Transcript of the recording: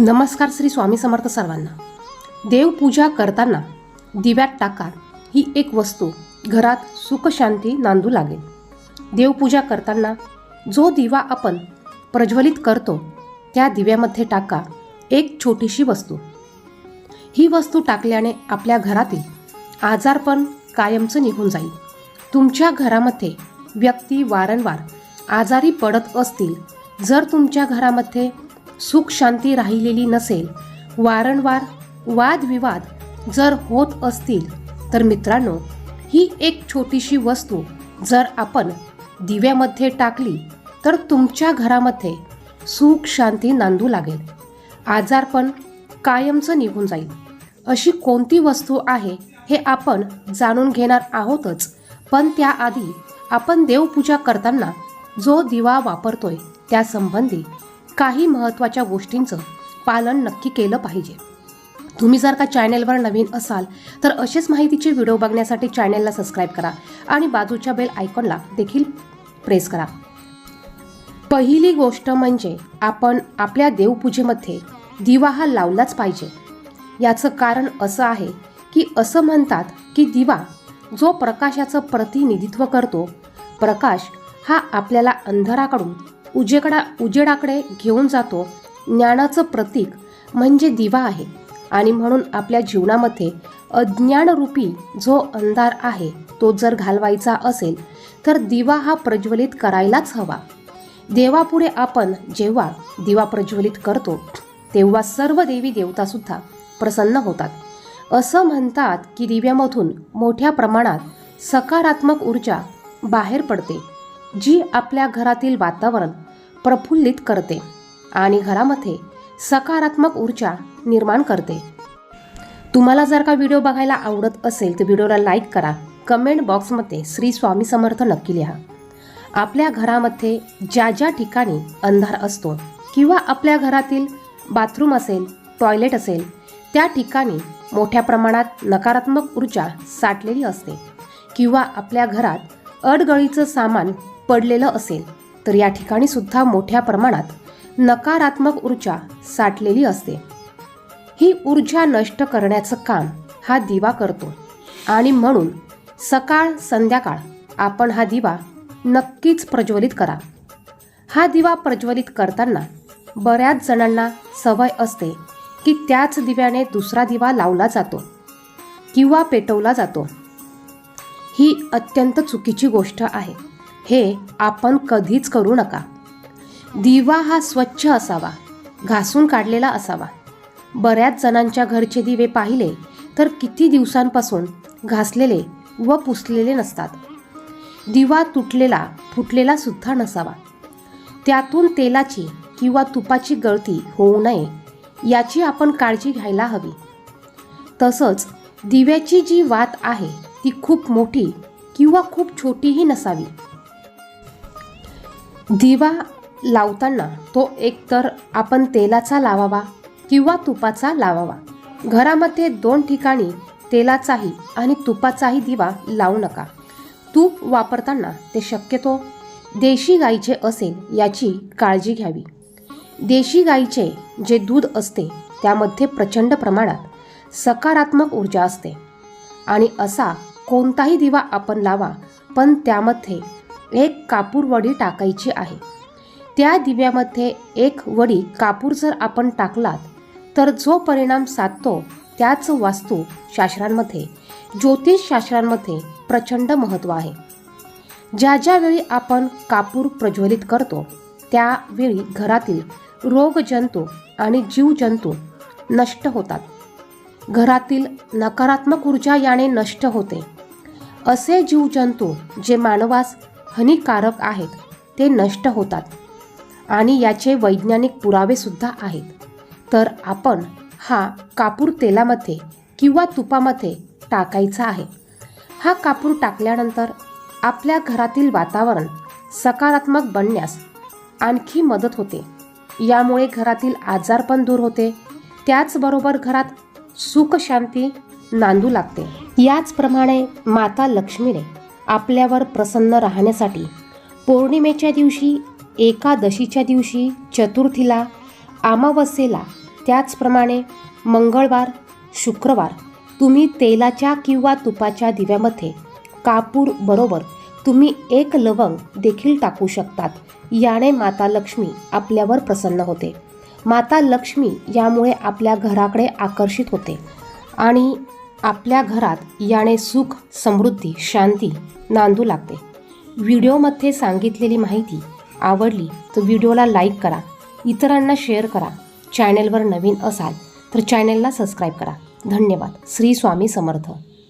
नमस्कार श्री स्वामी समर्थ सर्वांना. देवपूजा करताना दिव्यात टाका ही एक वस्तू घरात सुखशांती नांदू लागेल. देवपूजा करताना जो दिवा आपण प्रज्वलित करतो त्या दिव्यामध्ये टाका एक छोटीशी वस्तू. ही वस्तू टाकल्याने आपल्या घरातील आजारपण कायमचं निघून जाईल. तुमच्या घरामध्ये व्यक्ती वारंवार आजारी पडत असतील जर तुमच्या घरामध्ये सुख शांती राहिलेली नसेल वारंवार वादविवाद जर होत असतील तर मित्रांनो ही एक छोटीशी वस्तू जर आपण दिव्यामध्ये टाकली तर तुमच्या घरामध्ये सुख शांती नांदू लागेल. आजारपण कायमचं निघून जाईल. अशी कोणती वस्तू आहे हे आपण जाणून घेणार आहोतच पण त्याआधी आपण देवपूजा करताना जो दिवा वापरतोय त्यासंबंधी काही महत्त्वाच्या गोष्टींचं पालन नक्की केलं पाहिजे. तुम्ही जर का चॅनेलवर नवीन असाल तर असेच माहितीचे व्हिडिओ बघण्यासाठी चॅनेलला सबस्क्राईब करा आणि बाजूच्या बेल आयकॉनला देखील प्रेस करा. पहिली गोष्ट म्हणजे आपण आपल्या देवपूजेमध्ये दिवा हा लावलाच पाहिजे. याचं कारण असं आहे की असं म्हणतात की दिवा जो प्रकाशाचं प्रतिनिधित्व करतो प्रकाश हा आपल्याला अंधाराकडून उजेकडा उजेडाकडे घेऊन जातो ज्ञानाचं प्रतीक म्हणजे दिवा आहे. आणि म्हणून आपल्या जीवनामध्ये अज्ञानरूपी जो अंधार आहे तो जर घालवायचा असेल तर दिवा हा प्रज्वलित करायलाच हवा. देवापुढे आपण जेव्हा दिवा प्रज्वलित करतो तेव्हा सर्व देवी देवतासुद्धा प्रसन्न होतात. असं म्हणतात की दिव्यामधून मोठ्या प्रमाणात सकारात्मक ऊर्जा बाहेर पडते. जी आपल्या घरातील वातावरण प्रफुल्लित करते आणि घरामध्ये सकारात्मक ऊर्जा निर्माण करते. तुम्हाला जर का व्हिडिओ बघायला आवडत असेल तर व्हिडिओला लाईक करा. कमेंट बॉक्समध्ये श्री स्वामी समर्थ नक्की लिहा. आपल्या घरामध्ये ज्या ज्या ठिकाणी अंधार असतो किंवा आपल्या घरातील बाथरूम असेल टॉयलेट असेल त्या ठिकाणी मोठ्या प्रमाणात नकारात्मक ऊर्जा साठलेली असते किंवा आपल्या घरात अडगळीचं सामान पडलेलं असेल तर या ठिकाणी सुद्धा मोठ्या प्रमाणात नकारात्मक ऊर्जा साठलेली असते. ही ऊर्जा नष्ट करण्याचं काम हा दिवा करतो. आणि म्हणून सकाळ संध्याकाळ आपण हा दिवा नक्कीच प्रज्वलित करा. हा दिवा प्रज्वलित करताना बऱ्याच जणांना सवय असते की त्याच दिव्याने दुसरा दिवा लावला जातो किंवा पेटवला जातो. ही अत्यंत चुकीची गोष्ट आहे. हे आपण कधीच करू नका. दिवा हा स्वच्छ असावा घासून काढलेला असावा. बऱ्याच जणांच्या घरचे दिवे पाहिले तर किती दिवसांपासून घासलेले व पुसलेले नसतात. दिवा तुटलेला फुटलेला सुद्धा नसावा. त्यातून तेलाची किंवा तुपाची गळती होऊ नये याची आपण काळजी घ्यायला हवी. तसंच दिव्याची जी वात आहे ती खूप मोठी किंवा खूप छोटीही नसावी. दिवा लावताना तो एकतर आपण तेलाचा लावावा किंवा तुपाचा लावावा. घरामध्ये दोन ठिकाणी तेलाचाही आणि तुपाचाही दिवा लावू नका. तूप वापरताना ते शक्यतो देशी गाईचे असेल याची काळजी घ्यावी. देशी गाईचे जे दूध असते त्यामध्ये प्रचंड प्रमाणात सकारात्मक ऊर्जा असते. आणि असा कोणताही दिवा आपण लावा पण त्यामध्ये एक कापूर वडी टाकायची आहे. त्या दिव्यामध्ये एक वडी कापूर जर आपण टाकलात तर जो परिणाम साधतो त्याच वास्तू शास्त्रांमध्ये ज्योतिषशास्त्रांमध्ये प्रचंड महत्त्व आहे. ज्या ज्यावेळी आपण कापूर प्रज्वलित करतो त्यावेळी घरातील रोगजंतू आणि जीवजंतू नष्ट होतात. घरातील नकारात्मक ऊर्जा याने नष्ट होते. असे जीवजंतू जे मानवास हानिकारक आहेत ते नष्ट होतात आणि याचे वैज्ञानिक पुरावेसुद्धा आहेत. तर आपण हा कापूर तेलामध्ये किंवा तुपामध्ये टाकायचा आहे. हा कापूर टाकल्यानंतर आपल्या घरातील वातावरण सकारात्मक बनण्यास आणखी मदत होते. यामुळे घरातील आजार पण दूर होते. त्याचबरोबर घरात सुख शांती नांदू लागते. याचप्रमाणे माता लक्ष्मीने आपल्यावर प्रसन्न राहण्यासाठी पौर्णिमेच्या दिवशी एकादशीच्या दिवशी चतुर्थीला अमावस्येला त्याचप्रमाणे मंगळवार शुक्रवार तुम्ही तेलाच्या किंवा तुपाच्या दिव्यामध्ये कापूर बरोबर तुम्ही एक लवंग देखील टाकू शकतात. याने माता लक्ष्मी आपल्यावर प्रसन्न होते. माता लक्ष्मी यामुळे आपल्या घराकडे आकर्षित होते आणि आपल्या घरात याने सुख समृद्धी शांती नांदू लागते. व्हिडिओमध्ये सांगितलेली माहिती आवडली तर व्हिडिओला लाईक करा इतरांना शेअर करा चॅनेलवर नवीन असाल तर चॅनेलला सबस्क्राईब करा. धन्यवाद. श्री स्वामी समर्थ.